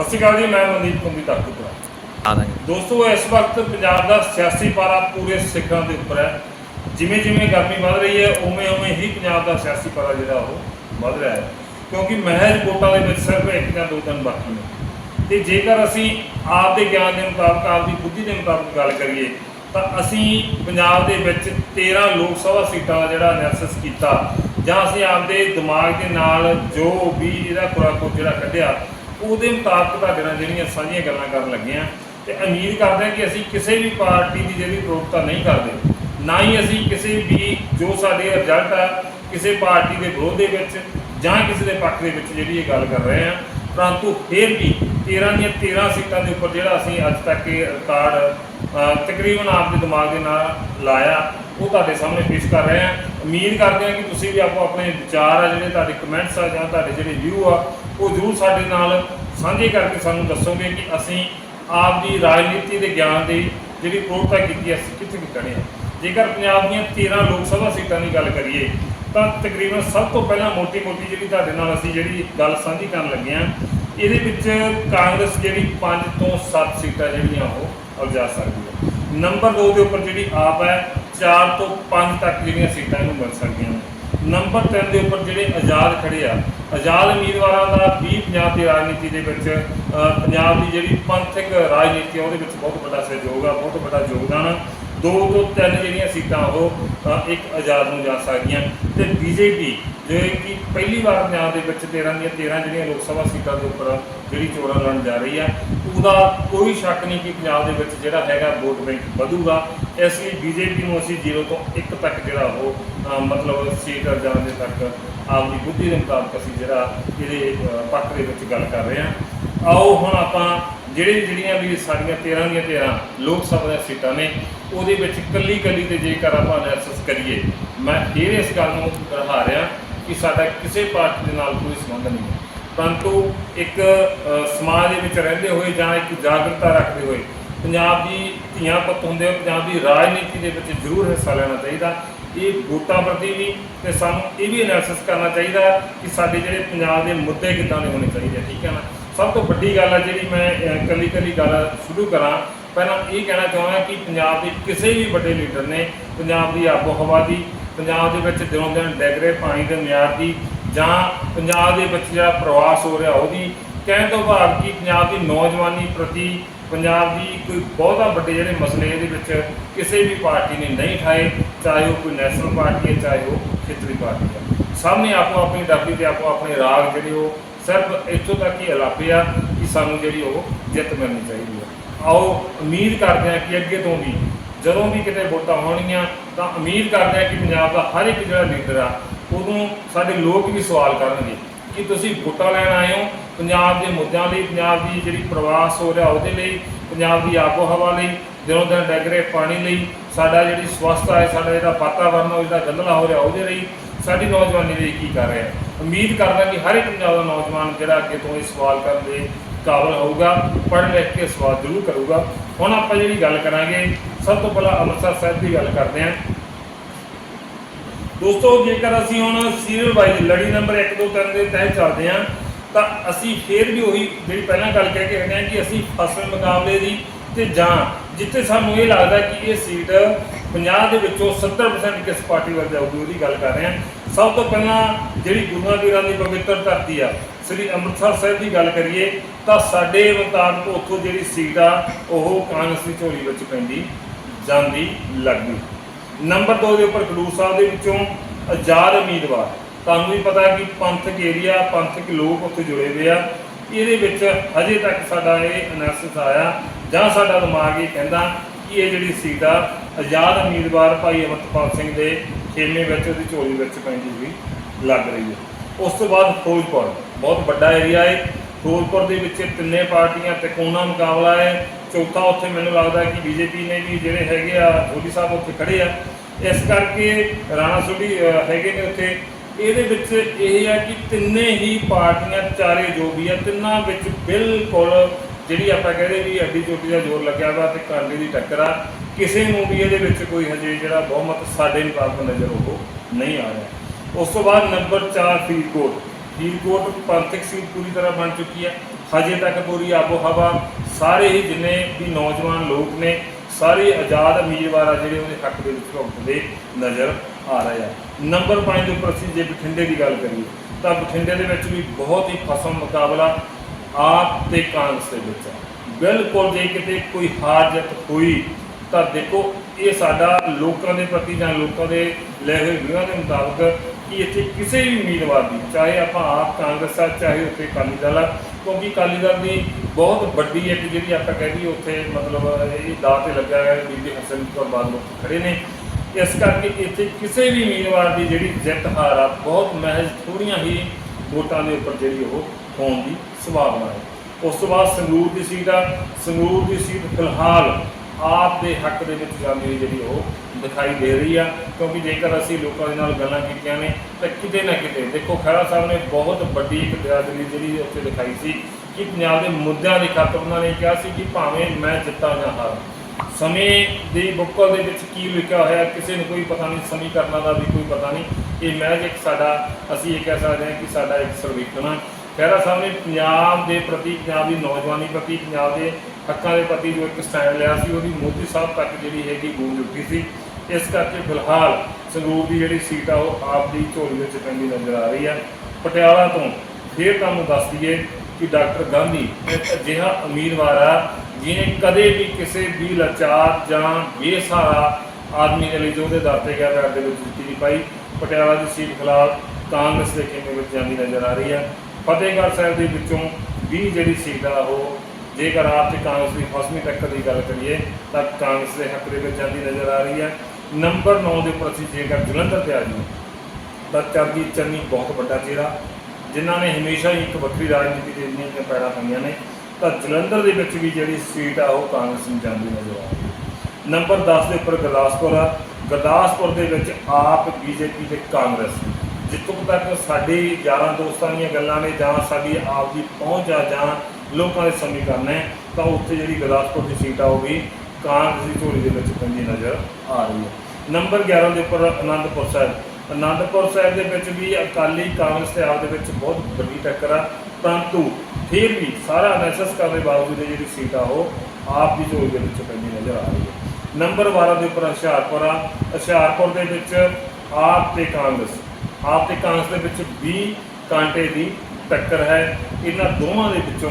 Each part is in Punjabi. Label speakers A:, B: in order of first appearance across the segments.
A: ਸਤਿ ਸ਼੍ਰੀ ਅਕਾਲ ਜੀ ਮੈਂ ਮਨਦੀਪ ਕੁੰਦੀ ਤਖਤੂਪੁਰਾ
B: ਆ ਦਾਂਗੇ
A: ਦੋਸਤੋ ਇਸ ਵਕਤ ਪੰਜਾਬ ਦਾ ਸਿਆਸੀ ਪਾਰਾ ਪੂਰੇ ਸਿੱਖਾਂ ਦੇ ਉੱਪਰ ਹੈ। ਜਿਵੇਂ ਜਿਵੇਂ ਗਰਮੀ ਵੱਧ ਰਹੀ ਹੈ ਉਵੇਂ ਉਵੇਂ ਹੀ ਪੰਜਾਬ ਦਾ ਸਿਆਸੀ ਪਾਰਾ ਜਿਹੜਾ ਉਹ ਵੱਧ ਰਿਹਾ ਹੈ। ਕਿਉਂਕਿ ਮਹਿਜ ਵੋਟਾਂ ਦੇ ਵਿੱਚ ਸਿਰਫ ਇੱਕ ਜਾਂ ਦੋ ਦਿਨ ਬਾਕੀ ਨੇ। ਤੇ ਜੇਕਰ ਅਸੀਂ ਆਪ ਦੇ ਗਿਆਨ ਦੇ ਮੁਤਾਬਕ ਆਪ ਦੀ ਬੁੱਧੀ ਦੇ ਮੁਤਾਬਕ ਗੱਲ ਕਰੀਏ ਤਾਂ ਅਸੀਂ ਪੰਜਾਬ ਦੇ ਵਿੱਚ 13 ਲੋਕ ਸਭਾ ਸੀਟਾਂ ਦਾ ਜਿਹੜਾ ਐਨਾਲਿਸਿਸ ਕੀਤਾ ਜਾਂ ਅਸੀਂ ਆਪਦੇ ਦਿਮਾਗ ਦੇ ਨਾਲ ਜੋ ਵੀ ਇਹਦਾ ਖੁਰਾਕ ਜਿਹੜਾ ਕੱਢਿਆ ਉਹਦੇ ਮੁਤਾਬਕ ਤੁਹਾਡੇ ਨਾਲ ਜਿਹੜੀਆਂ ਸਾਂਝੀਆਂ ਗੱਲਾਂ ਕਰਨ ਲੱਗੇ ਹਾਂ ਤੇ ਉਮੀਦ ਕਰਦੇ ਹਾਂ ਕਿ ਅਸੀਂ ਕਿਸੇ ਵੀ ਪਾਰਟੀ ਦੀ ਜਿਹੜੀ ਪ੍ਰੋਗਤਾ ਨਹੀਂ ਕਰਦੇ, ਨਾ ਹੀ ਅਸੀਂ ਕਿਸੇ ਵੀ ਜੋ ਸਾਡੇ ਰਿਜ਼ਲਟ ਆ, ਕਿਸੇ ਪਾਰਟੀ ਦੇ ਵਿਰੋਧ ਦੇ ਵਿੱਚ ਜਾਂ ਕਿਸੇ ਦੇ ਪੱਖ ਦੇ ਵਿੱਚ ਜਿਹੜੀ ਇਹ ਗੱਲ ਕਰ ਰਹੇ ਹਾਂ। ਪਰੰਤੂ ਫਿਰ ਵੀ 13 ਦੀਆਂ 13 ਸੀਟਾਂ ਦੇ ਉੱਪਰ ਜਿਹੜਾ ਅਸੀਂ ਅੱਜ ਤੱਕ ਇਹ ਰਿਕਾਰਡ ਤਕਰੀਬਨ ਆਪ ਦੇ ਦਿਮਾਗ ਦੇ ਨਾਲ ਲਾਇਆ, ਉਹ ਤੁਹਾਡੇ ਸਾਹਮਣੇ ਪੇਸ਼ ਕਰ ਰਹੇ ਹਾਂ। ਉਮੀਦ ਕਰਦੇ ਹਾਂ ਕਿ ਤੁਸੀਂ ਵੀ ਆਪੋ ਆਪਣੇ ਵਿਚਾਰ ਆ ਜਿਹੜੇ ਤੁਹਾਡੇ ਕਮੈਂਟਸ ਆ ਜਾਂ ਤੁਹਾਡੇ ਜਿਹੜੇ ਵਿਊ ਆ ਉਹ ਜ਼ਰੂਰ ਸਾਡੇ ਨਾਲ ਸਾਂਝੇ ਕਰਕੇ ਸਾਨੂੰ ਦੱਸੋਗੇ ਕਿ ਅਸੀਂ ਆਪ ਦੀ ਰਾਜਨੀਤੀ ਦੇ ਗਿਆਨ ਦੀ ਜਿਹੜੀ ਪ੍ਰੋਗਤਾ ਕੀਤੀ ਅਸੀਂ ਕਿੱਥੇ ਕਿੱਥੇ ਆ ਜੇਕਰ ਪੰਜਾਬ ਦੀਆਂ 13 ਲੋਕ ਸਭਾ ਸੀਟਾਂ ਦੀ ਗੱਲ ਕਰੀਏ, ਤਾਂ ਤਕਰੀਬਨ ਸਭ ਤੋਂ ਪਹਿਲਾਂ ਮੋਟੀ-ਮੋਟੀ ਜਿਹੜੀ ਤੁਹਾਡੇ ਨਾਲ ਅਸੀਂ ਜਿਹੜੀ ਗੱਲ ਸਾਂਝੀ ਕਰਨ ਲੱਗੇ ਹਾਂ, ਇਹਦੇ ਵਿੱਚ ਕਾਂਗਰਸ ਜਿਹੜੀ 5 ਤੋਂ 7 ਸੀਟਾਂ ਜਿਹੜੀਆਂ ਉਹ ਉਲਝਾ ਸਕਦੀ ਹੈ। ਨੰਬਰ 2 ਦੇ ਉੱਪਰ ਜਿਹੜੀ ਆਪ ਹੈ 4 ਤੋਂ 5 ਤੱਕ ਜਿਹੜੀਆਂ ਸੀਟਾਂ ਇਹਨੂੰ ਮਿਲ ਸਕਦੀਆਂ ਨੇ। ਨੰਬਰ 3 ਦੇ ਉੱਪਰ ਜਿਹੜੇ ਆਜ਼ਾਦ ਖੜੇ ਆ ਆਜ਼ਾਦ ਉਮੀਦਵਾਰਾਂ ਦਾ 20 ਪੰਜਾਬ ਦੀ ਰਾਜਨੀਤੀ ਦੇ ਵਿੱਚ ਅ, ਪੰਜਾਬ ਦੀ ਜਿਹੜੀ ਪੰਥਕ ਰਾਜਨੀਤੀ ਆ ਉਹਦੇ ਵਿੱਚ ਬਹੁਤ ਵੱਡਾ ਸਹਿਯੋਗ ਆ ਬਹੁਤ ਵੱਡਾ ਯੋਗਦਾਨ ਆ। ਦੋ ਤੋਂ ਤਿੰਨ ਜਿਹੜੀਆਂ ਸੀਟਾਂ ਉਹ ਇੱਕ ਆਜ਼ਾਦ ਨੂੰ ਜਾ ਸਕਦੀਆਂ। ਤੇ ਬੀਜੇਪੀ ਜਿਵੇਂ ਕਿ ਪਹਿਲੀ ਵਾਰ ਪੰਜਾਬ ਦੇ ਵਿੱਚ 13 ਦੀਆਂ 13 ਜਿਹੜੀਆਂ ਲੋਕ ਸਭਾ ਸੀਟਾਂ ਦੇ ਉੱਪਰ ਜਿਹੜੀ ਚੋਣਾਂ ਲੜਨ ਜਾ ਰਹੀ ਆ, ਉਹਦਾ ਕੋਈ ਸ਼ੱਕ ਨਹੀਂ ਕਿ ਪੰਜਾਬ ਦੇ ਵਿੱਚ ਜਿਹੜਾ ਹੈਗਾ ਵੋਟ ਬੈਂਕ ਵਧੂਗਾ। ਇਸ ਲਈ ਬੀਜੇਪੀ ਨੂੰ ਅਸੀਂ 0 ਤੋਂ 1 ਤੱਕ ਜਿਹੜਾ ਉਹ ਮਤਲਬ ਸੀਟ ਜਾਣ ਦੇ ਤੱਕ ਆਪਦੀ ਬੁੱਧੀ ਦੇ ਮੁਤਾਬਕ ਅਸੀਂ ਜਿਹੜਾ ਇਹਦੇ ਪੱਖ ਦੇ ਵਿੱਚ ਗੱਲ ਕਰ ਰਹੇ ਹਾਂ। ਆਓ ਹੁਣ ਆਪਾਂ ਜਿਹੜੇ ਜਿਹੜੀਆਂ ਵੀ ਸਾਡੀਆਂ 13 ਦੀਆਂ 13 ਲੋਕ ਸਭਾ ਦੀਆਂ ਸੀਟਾਂ ਨੇ, ਉਹਦੇ ਵਿੱਚ ਕੱਲੀ ਕੱਲੀ ਤੇ ਜੇਕਰ ਆਪਾਂ ਐਨਾਲਿਸਿਸ ਕਰੀਏ, ਮੈਂ ਫਿਰ ਇਸ ਗੱਲ ਨੂੰ ਦੁਹਰਾ ਰਿਹਾ ਕਿ ਸਾਡਾ ਕਿਸੇ ਪਾਰਟੀ ਦੇ ਨਾਲ ਕੋਈ ਸੰਬੰਧ ਨਹੀਂ ਹੈ। ਪਰੰਤੂ ਇੱਕ ਸਮਾਜ ਦੇ ਵਿੱਚ ਰਹਿੰਦੇ ਹੋਏ ਜਾਂ ਇੱਕ ਜਾਗਰੂਕਤਾ ਰੱਖਦੇ ਹੋਏ ਪੰਜਾਬ ਦੀ ਧੀਆਂ ਪੁੱਤ ਹੁੰਦੇ ਹੋਏ ਪੰਜਾਬ ਦੀ ਰਾਜਨੀਤੀ ਦੇ ਵਿੱਚ ਜ਼ਰੂਰ ਹਿੱਸਾ ਲੈਣਾ ਚਾਹੀਦਾ। ਇਹ ਵੋਟਾਂ ਪ੍ਰਤੀ ਵੀ ਤੇ ਸਾਨੂੰ ਇਹ ਵੀ ਐਨਾਲਿਸਿਸ ਕਰਨਾ ਚਾਹੀਦਾ ਕਿ ਸਾਡੇ ਜਿਹੜੇ ਪੰਜਾਬ ਦੇ ਮੁੱਦੇ ਕਿੱਦਾਂ ਦੇ ਹੋਣੇ ਚਾਹੀਦੇ ਠੀਕ ਹੈ ਨਾ? ਸਭ ਤੋਂ ਵੱਡੀ ਗੱਲ ਹੈ ਜਿਹੜੀ ਮੈਂ ਕੱਲੀ ਕੱਲੀ ਗੱਲ ਸ਼ੁਰੂ ਕਰਾਂ। ਪਹਿਲਾਂ ਇਹ ਕਹਿਣਾ ਚਾਹੁੰਦਾ ਕਿ ਪੰਜਾਬ ਦੇ ਕਿਸੇ ਵੀ ਵੱਡੇ ਲੀਡਰ ਨੇ, ਪੰਜਾਬ ਦੀ ਆਬੋ ਹਵਾ ਦੀ, ਪੰਜਾਬ ਦੇ ਵਿੱਚ ਦਿਨੋਂ ਦਿਨ ਡਿੱਗ ਰਹੇ ਪਾਣੀ ਦੇ ਮਿਆਰ ਦੀ ਜਾਂ ਪੰਜਾਬ ਦੇ ਵਿੱਚ ਜਿਹੜਾ ਪ੍ਰਵਾਸ ਹੋ ਰਿਹਾ ਉਹਦੀ, ਕਹਿਣ ਤੋਂ ਭਾਵ ਕਿ ਪੰਜਾਬ ਦੀ ਨੌਜਵਾਨੀ ਪ੍ਰਤੀ ਪੰਜਾਬ ਦੀ ਕੋਈ ਬਹੁਤਾ ਵੱਡੇ ਜਿਹੜੇ ਮਸਲੇ ਇਹਦੇ ਵਿੱਚ ਕਿਸੇ ਵੀ ਪਾਰਟੀ ਨੇ ਨਹੀਂ ਠਾਏ ਚਾਹੇ ਉਹ ਕੋਈ ਨੈਸ਼ਨਲ ਪਾਰਟੀ ਹੈ, ਚਾਹੇ ਉਹ ਖੇਤਰੀ ਪਾਰਟੀ ਹੈ। ਸਭ ਨੇ ਆਪੋ ਆਪਣੀ ਦਾਬੀ ਤੇ ਆਪੋ ਆਪਣੇ ਰਾਗ ਜਿਹੜੇ ਉਹ ਸਿਰਫ ਇੱਥੋਂ ਤੱਕ ਹੀ ਅਲਾਪੇ ਆ ਕਿ ਸਾਨੂੰ ਜਿਹੜੀ ਉਹ ਜਿੱਤ ਮਿਲਣੀ ਚਾਹੀਦੀ ਹੈ। ਆਓ, ਉਮੀਦ ਕਰਦੇ ਹਾਂ ਕਿ ਅੱਗੇ ਤੋਂ ਵੀ, ਜਦੋਂ ਵੀ ਕਿਤੇ ਵੋਟਾਂ ਹੋਣਗੀਆਂ, ਤਾਂ ਉਮੀਦ ਕਰਦੇ ਹਾਂ ਕਿ ਪੰਜਾਬ ਦਾ ਹਰ ਇੱਕ ਜਿਹੜਾ ਲੀਡਰ ਆ ਉਦੋਂ ਸਾਡੇ ਲੋਕ ਵੀ ਸਵਾਲ ਕਰਨਗੇ ਕਿ ਤੁਸੀਂ ਵੋਟਾਂ ਲੈਣ ਆਏ ਹੋ, ਪੰਜਾਬ ਦੇ ਮੁੱਦਿਆਂ ਲਈ, ਪੰਜਾਬ ਦੀ ਜਿਹੜੀ ਪ੍ਰਵਾਸ ਹੋ ਰਿਹਾ ਉਹਦੇ ਲਈ, ਪੰਜਾਬ ਦੀ ਆਬੋ ਹਵਾ ਲਈ, ਦਿਨੋਂ ਦਿਨ ਡਿੱਗ ਰਹੇ ਪਾਣੀ ਲਈ, ਸਾਡਾ ਜਿਹੜੀ ਸਵਸਥਾ ਹੈ ਸਾਡਾ ਜਿਹੜਾ ਵਾਤਾਵਰਨ ਉਹ ਜਿਹੜਾ ਗੰਦਲਾ ਹੋ ਰਿਹਾ ਉਹਦੇ ਲਈ ਸਾਡੀ ਨੌਜਵਾਨੀ ਲਈ ਕੀ ਕਰ ਰਿਹਾ ਉਮੀਦ ਕਰਦਾ ਕਿ ਹਰ ਇੱਕ ਪੰਜਾਬ ਦਾ ਨੌਜਵਾਨ ਜਿਹੜਾ ਅੱਗੇ ਤੋਂ ਇਹ ਸਵਾਲ ਕਰਨ ਦੇ ਕਾਬਲ ਹੋਊਗਾ, ਪੜ੍ਹ ਲਿਖ ਕੇ ਸਵਾਲ ਜ਼ਰੂਰ ਕਰੂਗਾ। ਹੁਣ ਆਪਾਂ ਜਿਹੜੀ ਗੱਲ ਕਰਾਂਗੇ, ਸਭ ਤੋਂ ਪਹਿਲਾਂ ਅੰਮ੍ਰਿਤਸਰ ਸਾਹਿਬ ਦੀ ਗੱਲ ਕਰਦੇ ਹਾਂ। ਦੋਸਤੋ, ਜੇਕਰ ਅਸੀਂ ਹੁਣ ਸੀਰੀਅਲ ਵਾਈਜ਼ ਲੜੀ ਨੰਬਰ 1 2 3 ਦੇ ਤਹਿਤ ਚੱਲਦੇ ਹਾਂ, ਤਾਂ ਅਸੀਂ ਫੇਰ ਵੀ ਉਹੀ ਜਿਹੜੀ ਪਹਿਲਾਂ ਗੱਲ ਕਹਿ ਕੇ ਹਟੇ ਹਾਂ ਕਿ ਅਸੀਂ ਫਸਲ ਮੁਕਾਬਲੇ ਦੀ ਤੇ ਜਾਂ, ਜਿੱਥੇ ਸਾਨੂੰ ਇਹ ਲੱਗਦਾ ਕਿ ਇਹ ਸੀਟ 50 ਦੇ ਵਿੱਚੋਂ 70% ਕਿਸ ਪਾਰਟੀ ਵੱਲ ਜਾਊਗੀ, ਉਹਦੀ ਗੱਲ ਕਰ ਰਹੇ ਹਾਂ। ਸਭ ਤੋਂ ਪਹਿਲਾਂ ਜਿਹੜੀ ਗੁਰੂਆਂ ਪੀਰਾਂ ਦੀ ਪਵਿੱਤਰ ਧਰਤੀ ਆ, ਸ੍ਰੀ ਅੰਮ੍ਰਿਤਸਰ ਸਾਹਿਬ ਦੀ ਗੱਲ ਕਰੀਏ, ਤਾਂ ਸਾਡੇ ਮੁਤਾਬਕ ਉੱਥੋਂ ਜਿਹੜੀ ਸੀਟ ਆ, ਉਹ ਕਾਂਗਰਸ ਦੀ ਝੋਲੀ ਵਿੱਚ ਪੈਂਦੀ, ਜਾਂਦੀ, ਲੱਗਦੀ। ਨੰਬਰ 2 ਦੇ ਉੱਪਰ ਖਡੂਰ ਸਾਹਿਬ ਦੇ ਵਿੱਚੋਂ ਆਜ਼ਾਦ ਉਮੀਦਵਾਰ। ਤੁਹਾਨੂੰ ਵੀ ਪਤਾ ਕਿ ਪੰਥਕ ਏਰੀਆ, ਪੰਥਕ ਲੋਕ ਉੱਥੇ ਜੁੜੇ ਹੋਏ ਆ। ਇਹਦੇ ਵਿੱਚ ਹਜੇ ਤੱਕ ਸਾਡਾ ਇਹ ਐਨਾਲਿਸਿਸ ਆਇਆ, ਜਾਂ ਸਾਡਾ ਦਿਮਾਗ ਇਹ ਕਹਿੰਦਾ ਕਿ ਇਹ ਜਿਹੜੀ ਸੀਟ ਆ, ਆਜ਼ਾਦ ਉਮੀਦਵਾਰ ਭਾਈ ਅਮਰਤਪਾਲ ਸਿੰਘ ਦੇ ਖੇਮੇ ਵਿੱਚ ਉਹਦੀ ਝੋਲੀ ਵਿੱਚ ਪੈਂਦੀ ਹੋਈ ਲੱਗ ਰਹੀ ਹੈ। ਉਸ ਤੋਂ ਬਾਅਦ ਫਿਰੋਜ਼ਪੁਰ ਬਹੁਤ ਵੱਡਾ ਏਰੀਆ ਹੈ ਫਿਰੋਜ਼ਪੁਰ ਦੇ ਵਿੱਚ ਤਿੰਨੇ ਪਾਰਟੀਆਂ ਤਿਕੋਣਾ ਮੁਕਾਬਲਾ ਹੈ। ਚੌਥਾ ਉੱਥੇ ਮੈਨੂੰ ਲੱਗਦਾ ਕਿ ਬੀਜੇਪੀ ਨੇ ਵੀ ਜਿਹੜੇ ਹੈਗੇ ਆ ਮੋਦੀ ਸਾਹਿਬ ਉੱਥੇ ਖੜੇ ਆ। ਇਸ ਕਰਕੇ ਰਾਣਾ ਸੋਢੀ ਹੈਗੇ ਨੇ ਉੱਥੇ। ਇਹਦੇ ਵਿੱਚ ਇਹ ਆ ਕਿ ਤਿੰਨੇ ਹੀ ਪਾਰਟੀਆਂ ਚਾਰੇ ਜੋ ਵੀ ਆ, ਤਿੰਨਾਂ ਵਿੱਚ ਬਿਲਕੁਲ ਜਿਹੜੀ ਆਪਾਂ ਕਹਿੰਦੇ ਵੀ ਅੱਡੀ ਚੋਟੀ ਦਾ ਜ਼ੋਰ ਲੱਗਿਆ ਵਾ ਤੇ ਕਾਂਡੇ ਦੀ ਟੱਕਰ ਆ, ਕਿਸੇ ਨੂੰ ਵੀ ਇਹਦੇ ਵਿੱਚ ਕੋਈ ਹਜੇ ਜਿਹੜਾ ਬਹੁਮਤ ਸਾਡੇ ਮੁਤਾਬਕ ਨਜ਼ਰ ਉਹ ਨਹੀਂ ਆ ਰਿਹਾ। ਉਸ ਤੋਂ ਬਾਅਦ ਨੰਬਰ 4 ਫਰੀਦਕੋਟ ਫਰੀਦਕੋਟ ਪੰਥਕ ਸੀਟ ਪੂਰੀ ਤਰ੍ਹਾਂ ਬਣ ਚੁੱਕੀ ਹੈ ਹਜੇ ਤੱਕ ਪੂਰੀ ਆਬੋ ਹਵਾ ਸਾਰੇ ਹੀ ਜਿੰਨੇ ਵੀ ਨੌਜਵਾਨ ਲੋਕ ਨੇ, ਸਾਰੇ ਆਜ਼ਾਦ ਉਮੀਦਵਾਰ ਆ ਜਿਹੜੇ ਉਹਦੇ ਹੱਕ ਦੇ ਵਿੱਚ ਭੁਗਤਦੇ ਨਜ਼ਰ ਆ ਰਹੇ ਆ। ਨੰਬਰ 5 ਦੇ ਉੱਪਰ ਅਸੀਂ ਜੇ ਬਠਿੰਡੇ ਦੀ ਗੱਲ ਕਰੀਏ, ਤਾਂ ਬਠਿੰਡੇ ਦੇ ਵਿੱਚ ਵੀ ਬਹੁਤ ਹੀ ਫਸਮ ਮੁਕਾਬਲਾ ਆਪ ਤੇ ਕਾਂਗਰਸ ਦੇ ਵਿੱਚ ਬਿਲਕੁਲ ਜੇ ਕਿਤੇ ਕੋਈ ਹਾਰ ਜਿੱਤ ਹੋਈ, ਤਾਂ ਦੇਖੋ ਇਹ ਸਾਡਾ ਲੋਕਾਂ ਦੇ ਪ੍ਰਤੀ ਜਾਂ ਲੋਕਾਂ ਦੇ ਲੈ ਹੋਏ ਵਿਵਾਹ ਦੇ ਮੁਤਾਬਕ ਕਿ ਇੱਥੇ ਕਿਸੇ ਵੀ ਉਮੀਦਵਾਰ ਦੀ, ਚਾਹੇ ਆਪਾਂ ਆਪ ਕਾਂਗਰਸ ਆ, ਚਾਹੇ ਉੱਥੇ ਅਕਾਲੀ ਦਲ ਆ, ਕਿਉਂਕਿ ਅਕਾਲੀ ਦਲ ਦੀ ਬਹੁਤ ਵੱਡੀ ਇੱਕ ਜਿਹੜੀ ਆਪਾਂ ਕਹਿ ਦਈਏ ਉੱਥੇ ਮਤਲਬ ਇਹ ਦਾਅ ਤੇ ਲੱਗਾ ਹੈ ਬੀਬੀ ਹਸਨ ਕੌਰ ਬਾਦਲ ਉੱਥੇ ਖੜੇ ਨੇ। ਇਸ ਕਰਕੇ ਇੱਥੇ ਕਿਸੇ ਵੀ ਉਮੀਦਵਾਰ ਦੀ ਜਿਹੜੀ ਜਿੱਤ ਹਾਰ ਆ, ਬਹੁਤ ਮਹਿਜ਼ ਥੋੜੀਆਂ ਹੀ ਵੋਟਾਂ ਦੇ ਉੱਪਰ ਜਿਹੜੀ ਉਹ ਹੋਣ ਦੀ ਸੰਭਾਵਨਾ ਹੈ। ਉਸ ਤੋਂ ਬਾਅਦ ਸੰਗਰੂਰ ਦੀ ਸੀਟ ਆ। ਸੰਗਰੂਰ ਦੀ ਸੀਟ ਫਿਲਹਾਲ ਆਪ ਦੇ ਹੱਕ ਦੇ ਵਿੱਚ ਜਾਂਦੀ ਹੋਈ ਜਿਹੜੀ ਉਹ ਦਿਖਾਈ ਦੇ ਰਹੀ ਆ। ਕਿਉਂਕਿ ਜੇਕਰ ਅਸੀਂ ਲੋਕਾਂ ਦੇ ਨਾਲ ਗੱਲਾਂ ਕੀਤੀਆਂ ਨੇ, ਤਾਂ ਕਿਤੇ ਨਾ ਕਿਤੇ ਦੇਖੋ, ਖਹਿਰਾ ਸਾਹਿਬ ਨੇ ਬਹੁਤ ਵੱਡੀ ਇੱਕ ਦਿਆਦਲੀ ਜਿਹੜੀ ਉੱਥੇ ਦਿਖਾਈ ਸੀ ਕਿ ਪੰਜਾਬ ਦੇ ਮੁੱਦਿਆਂ ਦੀ ਖਾਤਰ ਉਹਨਾਂ ਨੇ ਕਿਹਾ ਸੀ ਕਿ ਭਾਵੇਂ ਮੈਂ ਜਿੱਤਾਂ ਜਾਂ ਹਾਰਾਂ। ਸਮੇਂ ਦੀ ਬੁੱਕਲ ਦੇ ਵਿੱਚ ਕੀ ਲਿਖਿਆ ਹੋਇਆ, ਕਿਸੇ ਨੂੰ ਕੋਈ ਪਤਾ ਨਹੀਂ, ਸਮੀਕਰਨਾਂ ਦਾ ਵੀ ਕੋਈ ਪਤਾ ਨਹੀਂ। ਇਹ ਮਹਿਜ ਇੱਕ ਸਾਡਾ, ਅਸੀਂ ਇਹ ਕਹਿ ਸਕਦੇ ਹਾਂ ਕਿ ਸਾਡਾ ਇੱਕ ਸਰਵੇਖਣ ਖਹਿਰਾ ਸਾਹਿਬ ਨੇ ਪੰਜਾਬ ਦੇ ਪ੍ਰਤੀ, ਪੰਜਾਬ ਦੀ ਨੌਜਵਾਨੀ ਪ੍ਰਤੀ, ਪੰਜਾਬ ਦੇ ਹੱਕਾਂ ਦੇ ਪ੍ਰਤੀ ਜੋ ਇੱਕ ਸਟੈਂਡ ਲਿਆ ਸੀ, ਉਹਦੀ ਮੋਦੀ ਸਾਹਿਬ ਤੱਕ ਜਿਹੜੀ ਹੈਗੀ ਗੂੰਜ ਉੱਠੀ ਸੀ। ਇਸ ਕਰਕੇ ਫਿਲਹਾਲ ਸੰਗਰੂਰ ਦੀ ਜਿਹੜੀ ਸੀਟ ਆ, ਉਹ ਆਪ ਦੀ ਝੋਲੀ ਵਿੱਚ ਪੈਂਦੀ ਨਜ਼ਰ ਆ ਰਹੀ ਆ। ਪਟਿਆਲਾ ਤੋਂ ਫੇਰ ਤੁਹਾਨੂੰ ਦੱਸ ਦਈਏ ਕਿ ਡਾਕਟਰ ਗਾਂਧੀ ਇੱਕ ਅਜਿਹਾ ਉਮੀਦਵਾਰ ਆ, ਜਿਹਨੇ ਕਦੇ ਵੀ ਕਿਸੇ ਵੀ ਲਾਚਾਰ ਜਾਂ ਬੇਸਹਾਰਾ ਆਦਮੀ ਦੇ ਲਈ ਜੋ ਉਹਦੇ ਦਾਤੇ ਗਿਆ ਪੈਰ ਦੇ ਵਿੱਚ ਜੁੱਤੀ ਨਹੀਂ ਪਾਈ। ਪਟਿਆਲਾ ਦੀ ਸੀਟ ਖਿਲਾਫ ਕਾਂਗਰਸ ਦੇ ਖੇਮੇ ਵਿੱਚ ਜਾਂਦੀ ਨਜ਼ਰ ਆ ਰਹੀ ਹੈ ਫਤਿਹਗੜ੍ਹ ਸਾਹਿਬ ਦੇ ਵਿੱਚੋਂ ਵੀ ਜਿਹੜੀ ਸੀਟ ਆ ਉਹ ਜੇਕਰ ਆਪ ਤੇ ਕਾਂਗਰਸ ਦੀ ਫਸਵੀਂ ਟੱਕਰ ਦੀ ਗੱਲ ਕਰੀਏ, ਤਾਂ ਕਾਂਗਰਸ ਦੇ ਹੱਕ ਦੇ ਵਿੱਚ ਜਾਂਦੀ ਨਜ਼ਰ ਆ ਰਹੀ ਹੈ। ਨੰਬਰ 9 ਦੇ ਉੱਪਰ ਅਸੀਂ ਜੇਕਰ ਜਲੰਧਰ ਤੇ ਆ ਜਾਈਏ, ਤਾਂ ਚਰਦੀ ਚੰਨੀ ਬਹੁਤ ਵੱਡਾ ਚਿਹਰਾ, ਜਿਨ੍ਹਾਂ ਨੇ ਹਮੇਸ਼ਾ ਹੀ ਇੱਕ ਵੱਖਰੀ ਰਾਜਨੀਤੀ ਦੇ ਦੀਆਂ ਪੈੜਾ ਪਾਈਆਂ ਨੇ, ਤਾਂ ਜਲੰਧਰ ਦੇ ਵਿੱਚ ਵੀ ਜਿਹੜੀ ਸੀਟ ਆ, ਉਹ ਕਾਂਗਰਸ ਨੂੰ ਜਾਂਦੀ ਨਜ਼ਰ ਆ ਰਹੀ ਹੈ। ਨੰਬਰ 10 ਦੇ ਉੱਪਰ ਗੁਰਦਾਸਪੁਰ ਆ। ਗੁਰਦਾਸਪੁਰ ਦੇ ਵਿੱਚ ਆਪ ਬੀਜੇਪੀ ਤੇ ਕਾਂਗਰਸ। ਜਿੱਥੋਂ ਤੱਕ ਸਾਡੇ ਯਾਰਾਂ ਦੋਸਤਾਂ ਦੀਆਂ ਗੱਲਾਂ ਨੇ ਜਾਂ ਸਾਡੀ ਆਪ ਦੀ ਪਹੁੰਚ ਆ ਜਾਂ ਲੋਕਾਂ ਦੇ ਸਮੀਕਰਨ ਹੈ ਤਾਂ ਉੱਥੇ ਜਿਹੜੀ ਗੁਰਦਾਸਪੁਰ ਦੀ ਸੀਟ ਆ ਉਹ ਵੀ ਕਾਂਗਰਸ ਦੀ ਝੋਲੀ ਦੇ ਵਿੱਚ ਪੈਂਦੀ ਨਜ਼ਰ ਆ ਰਹੀ ਹੈ। ਨੰਬਰ 11 ਦੇ ਉੱਪਰ ਅਨੰਦਪੁਰ ਸਾਹਿਬ। ਅਨੰਦਪੁਰ ਸਾਹਿਬ ਦੇ ਵਿੱਚ ਵੀ ਅਕਾਲੀ ਕਾਂਗਰਸ ਤੇ ਆਪ ਦੇ ਵਿੱਚ ਬਹੁਤ ਵੱਡੀ ਟੱਕਰ ਆ, ਪਰੰਤੂ ਫਿਰ ਵੀ ਸਾਰਾ ਅਨੈਸਸ ਕਰਨ ਦੇ ਬਾਵਜੂਦ ਇਹ ਜਿਹੜੀ ਸੀਟ ਆ ਉਹ ਆਪ ਦੀ ਝੋਲੀ ਦੇ ਵਿੱਚ ਪੈਂਦੀ ਨਜ਼ਰ ਆ ਰਹੀ ਹੈ। ਨੰਬਰ 12 ਦੇ ਉੱਪਰ ਹੁਸ਼ਿਆਰਪੁਰ ਆ। ਹੁਸ਼ਿਆਰਪੁਰ ਦੇ ਵਿੱਚ ਆਪ ਤੇ ਕਾਂਗਰਸ। ਆਪ ਤੇ ਕਾਂਗਰਸ ਦੇ ਵਿੱਚ 20 ਕਾਂਟੇ ਦੀ ਟੱਕਰ ਹੈ। ਇਹਨਾਂ ਦੋਵਾਂ ਦੇ ਵਿੱਚੋਂ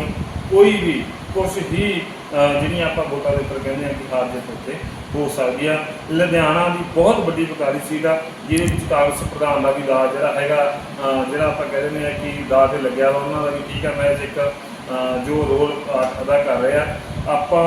A: ਕੋਈ ਵੀ ਕੁਝ ਹੀ ਜਿਹੜੀਆਂ ਆਪਾਂ ਵੋਟਾਂ ਦੇ ਉੱਪਰ ਕਹਿੰਦੇ ਆ ਕਿ ਹਾਰ ਜਿੱਤ ਉੱਤੇ ਹੋ ਸਕਦੀ ਆ। ਲੁਧਿਆਣਾ ਦੀ ਬਹੁਤ ਵੱਡੀ ਵਿਕਾਰੀ ਸੀਟ ਆ, ਜਿਹਦੇ ਵਿੱਚ ਕਾਂਗਰਸ ਪ੍ਰਧਾਨ ਦਾ ਵੀ ਦਾਅ ਜਿਹੜਾ ਹੈਗਾ ਜਿਹੜਾ ਆਪਾਂ ਕਹਿ ਦਿੰਦੇ ਆ ਕਿ ਦਾ ਤੇ ਲੱਗਿਆ ਵਾ, ਉਹਨਾਂ ਦਾ ਵੀ ਠੀਕ ਆ। ਮੈਂ ਇੱਕ ਜੋ ਰੋਲ ਅਦਾ ਕਰ ਰਿਹਾ ਆਪਾਂ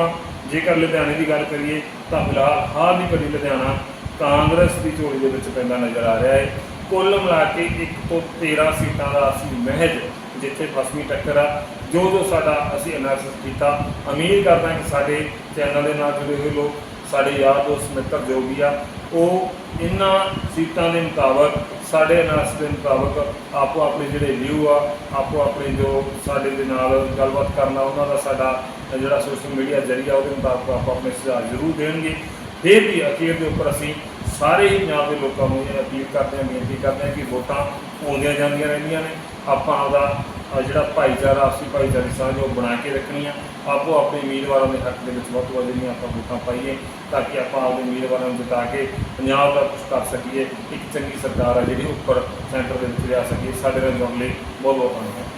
A: ਜੇਕਰ ਲੁਧਿਆਣੇ ਦੀ ਗੱਲ ਕਰੀਏ, ਤਾਂ ਫਿਲਹਾਲ ਹਾਲ ਹੀ ਘੜੀ ਲੁਧਿਆਣਾ। ਕਾਂਗਰਸ ਦੀ ਝੋਲੀ ਦੇ ਵਿੱਚ ਪੈਂਦਾ ਨਜ਼ਰ ਆ ਰਿਹਾ ਹੈ ਕੁੱਲ ਮਿਲਾ ਕੇ 1 ਤੋਂ 13 ਸੀਟਾਂ ਦਾ ਅਸੀਂ ਮਹਿਜ ਜਿੱਥੇ ਫਸਵੀਂ ਟੱਕਰ ਆ, ਜੋ ਜੋ ਸਾਡਾ ਅਸੀਂ ਐਨਾਲਿਸਿਸ ਕੀਤਾ, ਉਮੀਦ ਕਰਦਾ ਕਿ ਸਾਡੇ ਚੈਨਲ ਦੇ ਨਾਲ ਜੁੜੇ ਹੋਏ ਲੋਕ, ਸਾਡੇ ਯਾਰ ਦੋਸਤ, ਮਿੱਤਰ ਜੋ ਵੀ ਆ, ਉਹ ਇਹਨਾਂ ਸੀਟਾਂ ਦੇ ਮੁਤਾਬਕ, ਸਾਡੇ ਐਨਾਲਿਸਿਸ ਦੇ ਮੁਤਾਬਕ ਆਪੋ ਆਪਣੇ ਜਿਹੜੇ ਵਿਊ ਆ, ਆਪੋ ਆਪਣੇ ਜੋ ਸਾਡੇ ਦੇ ਨਾਲ ਗੱਲਬਾਤ ਕਰਨਾ, ਉਹਨਾਂ ਦਾ ਸਾਡਾ ਜਿਹੜਾ ਸੋਸ਼ਲ ਮੀਡੀਆ ਜ਼ਰੀਆ ਉਹਦੇ ਮੁਤਾਬਕ ਆਪੋ ਆਪਣੇ ਸੁਝਾਅ ਜ਼ਰੂਰ ਦੇਣਗੇ। ਫਿਰ ਵੀ ਅਖੀਰ ਦੇ ਉੱਪਰ ਅਸੀਂ ਸਾਰੇ ਹੀ ਪੰਜਾਬ ਦੇ ਲੋਕਾਂ ਨੂੰ ਇਹ ਅਪੀਲ ਕਰਦੇ ਹਾਂ, ਬੇਨਤੀ ਕਰਦੇ ਹਾਂ ਕਿ ਵੋਟਾਂ ਆਉਂਦੀਆਂ ਜਾਂਦੀਆਂ ਰਹਿੰਦੀਆਂ ਨੇ। ਆਪਾਂ ਆਪਦਾ ਜਿਹੜਾ ਭਾਈਚਾਰਾ, ਆਪਸੀ ਭਾਈਚਾਰੀ ਸਾਂਝ ਉਹ ਬਣਾ ਕੇ ਰੱਖਣੀ ਆ। ਆਪੋ ਆਪਣੇ ਉਮੀਦਵਾਰਾਂ ਦੇ ਹੱਕ ਦੇ ਵਿੱਚ ਵੱਧ ਤੋਂ ਵੱਧ ਜਿਹੜੀਆਂ ਆਪਾਂ ਵੋਟਾਂ ਪਾਈਏ, ਤਾਂ ਕਿ ਆਪਾਂ ਆਪਣੇ ਉਮੀਦਵਾਰਾਂ ਨੂੰ ਜਿਤਾ ਕੇ ਪੰਜਾਬ ਦਾ ਕੁਝ ਕਰ ਸਕੀਏ। ਇੱਕ ਚੰਗੀ ਸਰਕਾਰ ਆ ਜਿਹੜੀ ਉੱਪਰ, ਸੈਂਟਰ ਦੇ ਵਿੱਚ ਲਿਆ ਸਕੀਏ। ਸਾਡੇ ਨਾਲ ਜੁੜਨ ਲਈ ਬਹੁਤ ਬਹੁਤ ਧੰਨਵਾਦ।